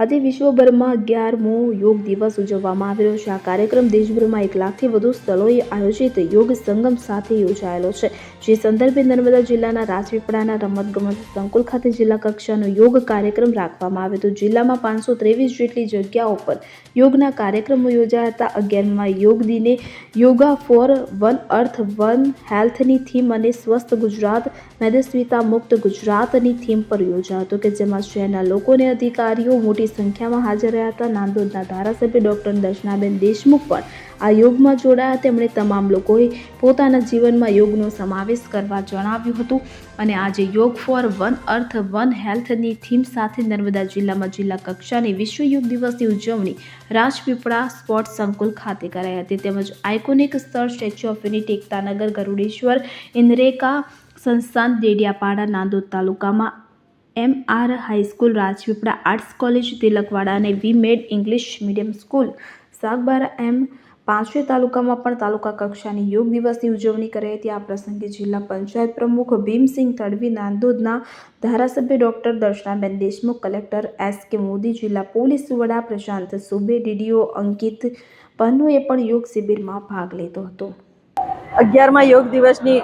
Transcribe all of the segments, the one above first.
આજે વિશ્વભરમાં અગિયારમો યોગ દિવસ ઉજવવામાં આવી રહ્યો છે. આ કાર્યક્રમ દેશભરમાં એક લાખથી વધુ સ્થળોએ આયોજિત યોગ સંગમ સાથે યોજાયેલો છે. જે સંદર્ભે નર્મદા જિલ્લાના રાજપીપળાના રમતગમત સંકુલ ખાતે જિલ્લા કક્ષાનો યોગ કાર્યક્રમ રાખવામાં આવ્યો હતો. જિલ્લામાં પાંચસો ત્રેવીસ જેટલી જગ્યાઓ પર યોગના કાર્યક્રમો યોજાયા હતા. અગિયારમાં યોગ દિને yoga for one, earth one હેલ્થની theme અને સ્વસ્થ ગુજરાત મેદસ્વીતા મુક્ત ગુજરાતની થીમ પર યોજાયો હતો કે જેમાં શહેરના લોકોને અધિકારીઓ, મોટી સંખ્યામાં હાજર રહ્યા હતા. નાંદોદના ધારાસભ્ય ડૉક્ટર દર્શનાબેન દેશમુખ પણ આ યોગમાં જોડાયા. તેમણે તમામ લોકોએ પોતાના જીવનમાં યોગનો સમાવેશ કરવા જણાવ્યું હતું અને આજે યોગ ફોર વન, અર્થ વન હેલ્થની થીમ સાથે નર્મદા જિલ્લામાં જિલ્લા કક્ષાની વિશ્વ યોગ દિવસની ઉજવણી રાજપીપળા સ્પોર્ટ સંકુલ ખાતે કરાઈ હતી. તેમજ આઇકોનિક સ્થળ statue of unity Ektanagar Garudeshwar Indreka સંસ્થાન, ડેડિયાપાડા, નાંદોદ તાલુકામાં M R high school Rajpipla arts college, Tilakwada અને V med English medium school. Sagbara એમ પાંચવે તાલુકામાં પણ તાલુકા કક્ષાની યોગ દિવસની ઉજવણી કરાઈ હતી આ પ્રસંગે જિલ્લા પંચાયત પ્રમુખ ભીમસિંહ તડવી, નાંદોદના ધારાસભ્ય doctor Darshanaben Deshmukh, collector S K Modi, જિલ્લા પોલીસ વડા પ્રશાંત સુબે, ડીડીઓ અંકિત પન્નુએ પણ યોગ શિબિરમાં ભાગ લીધો હતો. અગિયારમાં યોગ દિવસની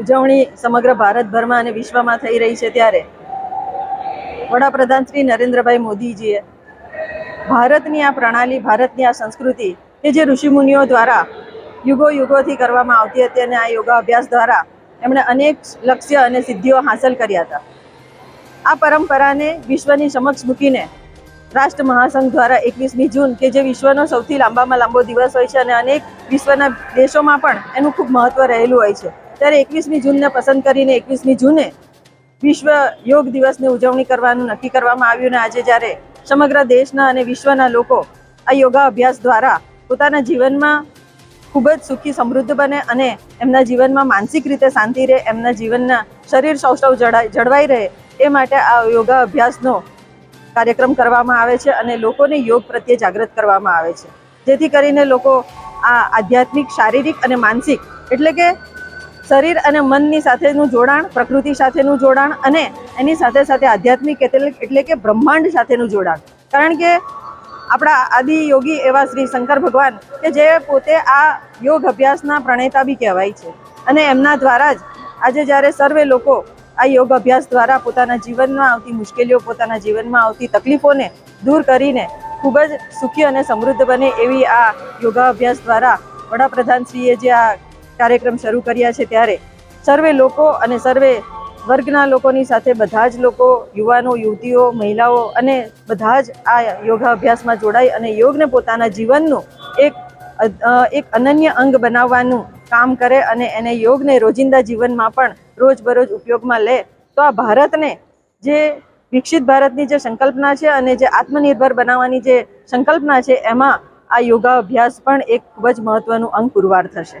ઉજવણી સમગ્ર ભારતભરમાં અને વિશ્વમાં થઈ રહી છે ત્યારે વડાપ્રધાન શ્રી નરેન્દ્રભાઈ મોદીજીએ ભારતની આ પ્રણાલી, ભારતની આ સંસ્કૃતિ કે જે ઋષિમુનિઓ દ્વારા યુગો યુગોથી કરવામાં આવતી હતી અને આ યોગાભ્યાસ દ્વારા એમણે અનેક લક્ષ્ય અને સિદ્ધિઓ હાંસલ કર્યા હતા. આ પરંપરાને વિશ્વની સમક્ષ મૂકીને રાષ્ટ્ર મહાસંઘ દ્વારા એકવીસમી જૂન, કે જે વિશ્વનો સૌથી લાંબામાં લાંબો દિવસ હોય છે અને અનેક વિશ્વના દેશોમાં પણ એનું ખૂબ મહત્વ રહેલું હોય છે. ત્યારે એકવીસમી જૂનને પસંદ કરીને એકવીસમી જૂને વિશ્વ યોગ દિવસની ઉજવણી કરવાનું નક્કી કરવામાં આવ્યું અને આજે જ્યારે સમગ્ર દેશના અને વિશ્વના લોકો આ યોગા અભ્યાસ દ્વારા પોતાના જીવનમાં ખૂબ જ સુખી, સમૃદ્ધ બને અને એમના જીવનમાં માનસિક રીતે શાંતિ રહે, એમના જીવનના શરીર જળાય જળવાઈ રહે એ માટે આ યોગા અભ્યાસનો કાર્યક્રમ કરવામાં આવે છે અને લોકોને યોગ પ્રત્યે જાગૃત કરવામાં આવે છે. જેથી કરીને લોકો આ આધ્યાત્મિક, શારીરિક અને માનસિક એટલે કે શરીર અને મનની સાથેનું જોડાણ, પ્રકૃતિ સાથેનું જોડાણ અને એની સાથે સાથે આધ્યાત્મિક એટલે કે બ્રહ્માંડ સાથેનું જોડાણ. કારણ કે આપણા આદિ યોગી એવા શ્રી શંકર ભગવાન કે જે પોતે આ યોગ અભ્યાસના પ્રણેતા બી કહેવાય છે. અને એમના દ્વારા જ આજે જ્યારે સર્વે લોકો આ યોગ અભ્યાસ દ્વારા પોતાના જીવનમાં આવતી મુશ્કેલીઓ, પોતાના જીવનમાં આવતી તકલીફોને દૂર કરીને ખૂબ જ સુખી અને સમૃદ્ધ બને એવી આ યોગા અભ્યાસ દ્વારા વડાપ્રધાનશ્રીએ જે આ કાર્યક્રમ શરૂ કર્યા છે ત્યારે સર્વે લોકો અને સર્વે વર્ગના લોકોની સાથે બધા જ લોકો, યુવાનો, યુવતીઓ, મહિલાઓ અને બધા જ આ યોગા અભ્યાસમાં જોડાઈ અને યોગને પોતાના જીવનનું એક એક અનન્ય અંગ બનાવવાનું કામ કરે અને એને યોગને રોજિંદા જીવનમાં પણ રોજબરોજ ઉપયોગમાં લે. તો આ ભારતને જે વિકસિત ભારતની જે સંકલ્પના છે અને જે આત્મનિર્ભર બનાવવાની જે સંકલ્પના છે, એમાં આ યોગા અભ્યાસ પણ એક ખૂબ જ મહત્વનું અંગ પુરવાર થશે.